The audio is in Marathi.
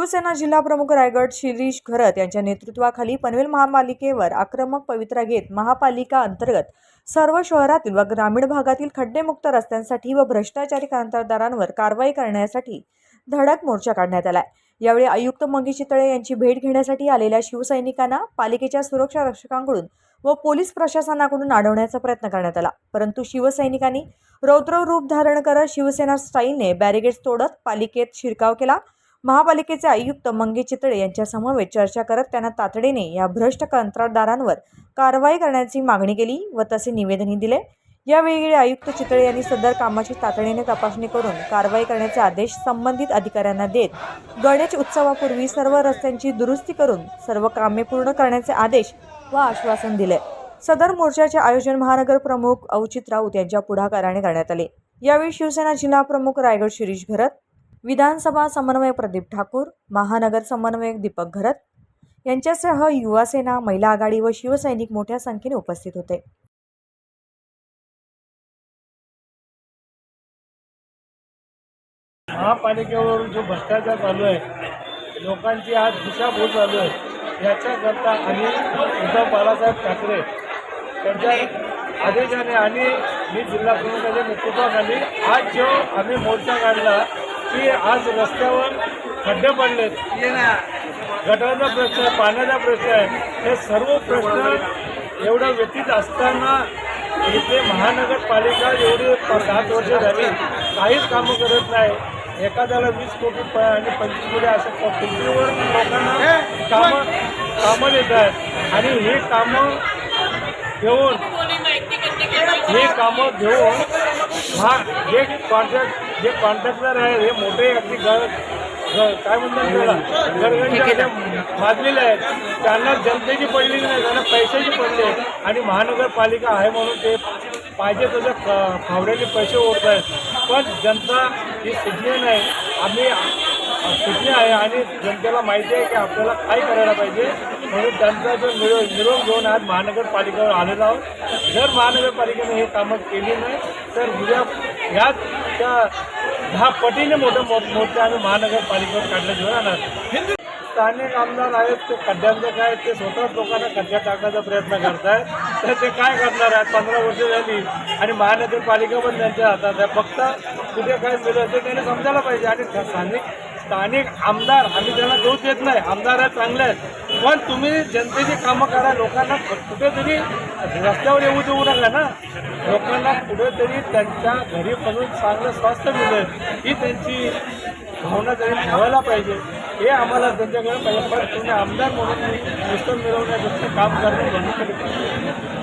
शिवसेना जिल्हा प्रमुख रायगड शिरीष घरत यांच्या नेतृत्वाखाली पनवेल महापालिकेवर आक्रमक पवित्रा घेत महापालिका अंतर्गत सर्व शहरातील व ग्रामीण भागातील खड्डेमुक्त रस्त्यांसाठी व भ्रष्टाचारी कंत्राटदारांवर कारवाई करण्यासाठी धडक मोर्चा काढण्यात आलाय. यावेळी आयुक्त मंगी चितळे यांची भेट घेण्यासाठी आलेल्या शिवसैनिकांना पालिकेच्या सुरक्षा रक्षकांकडून व पोलीस प्रशासनाकडून अडवण्याचा प्रयत्न करण्यात आला. परंतु शिवसैनिकांनी रौद्र रूप धारण करत शिवसेना स्टाईलने बॅरिगेड्स तोडत पालिकेत शिरकाव केला. महापालिकेचे आयुक्त मंगे चितळे यांच्यासमवेत चर्चा करत त्यांना तातडीने या भ्रष्ट कंत्राटदारांवर कारवाई करण्याची मागणी केली व तसे निवेदनही दिले. यावेळी आयुक्त चितळे यांनी सदर कामाची तातडीने तपासणी करून कारवाई करण्याचे आदेश संबंधित अधिकाऱ्यांना देत गणेश उत्सवापूर्वी सर्व रस्त्यांची दुरुस्ती करून सर्व कामे पूर्ण करण्याचे आदेश व आश्वासन दिले. सदर मोर्चाचे आयोजन महानगर प्रमुख अवचित राऊत यांच्या पुढाकाराने करण्यात आले. यावेळी शिवसेना जिल्हा प्रमुख रायगड शिरीष घरत विधानसभा समन्वयक प्रदीप ठाकूर महानगर समन्वयक दीपक घरत यांच्यासह युवा सेना महिला आघाडी व शिवसैनिक मोठ्या संख्येने उपस्थित होते. महापालिकेवर जो भ्रष्टाचार चालू आहे लोकांची आज दिशाभूल चालू आहे याच्याकरता आम्ही उद्धव बाळासाहेब ठाकरे त्यांच्या आदेशाने आणि मी जिल्हा प्रमुखाच्या नेतृत्वाखाली आज जो आम्ही मोर्चा काढला की आज रस्त्यावर खड्डे पडलेत. गटाराचा प्रश्न आहे पाण्याचा प्रश्न आहे. हे सर्व प्रश्न एवढं व्यतीत असताना इथे महानगरपालिका एवढी सात वर्ष झाली. काहीच कामं करत नाही. एखाद्याला वीस कोटी प- आणि पंचवीस कोटी असं प- कोटीवर लोकांना कामं कामं देत आहेत. आणि ही कामं घेऊन ही कामं घेऊन हा एक कॉन्ट्रॅक्ट जे कॉन्ट्रॅक्टर आहे हे मोठे अगदी घर काय म्हणतात त्याला? माजलेले आहेत. त्यांना जनतेची पडलेली नाही त्यांना पैशाची पडली आहे. आणि महानगरपालिका आहे म्हणून ते पाहिजे तसं फावड्याचे पैसे ओढत आहेत. पण जनता ही सुज्ञ नाही. आम्ही सुज्ञ आहे आणि जनतेला माहिती आहे की आपल्याला काय करायला पाहिजे. म्हणून त्यांचा जो निरोप निरोप घेऊन आज महानगरपालिकेवर आलेलो आहोत. जर महानगरपालिकेने हे कामं केली नाही तर उद्या ह्याच त्या दहा पटीने मोठं मो मोर्चा आम्ही महानगरपालिकेवर काढल्याशिवाय राहणार. स्थानिक आमदार आहेत ते खड्ड्यांचं काय ते स्वतःच लोकांना खड्ड्या टाकण्याचा प्रयत्न करतायत. तर ते काय करणार आहेत? पंधरा वर्ष झाली आणि महानगरपालिका पण त्यांच्या हातात आहे. फक्त कुठे काय मिळत ते त्याने समजायला पाहिजे. आणि स्थानिक स्थानिक आमदार आम्ही त्यांना दोष देत नाही. आमदार आहेत चांगले आहेत. पण तुम्ही जनतेची कामं करा. लोकांना कुठेतरी रस्त्यावर येऊ देऊ नका ना. लोकांना कुठेतरी त्यांच्या घरी बघून चांगलं स्वास्थ्य मिळेल. ही त्यांची भावना त्यांनी ठेवायला पाहिजे. हे आम्हाला त्यांच्याकडे पाहिजे पण तुम्ही आमदार म्हणून पुस्तक मिळवण्याचं काम करणं बंद पाहिजे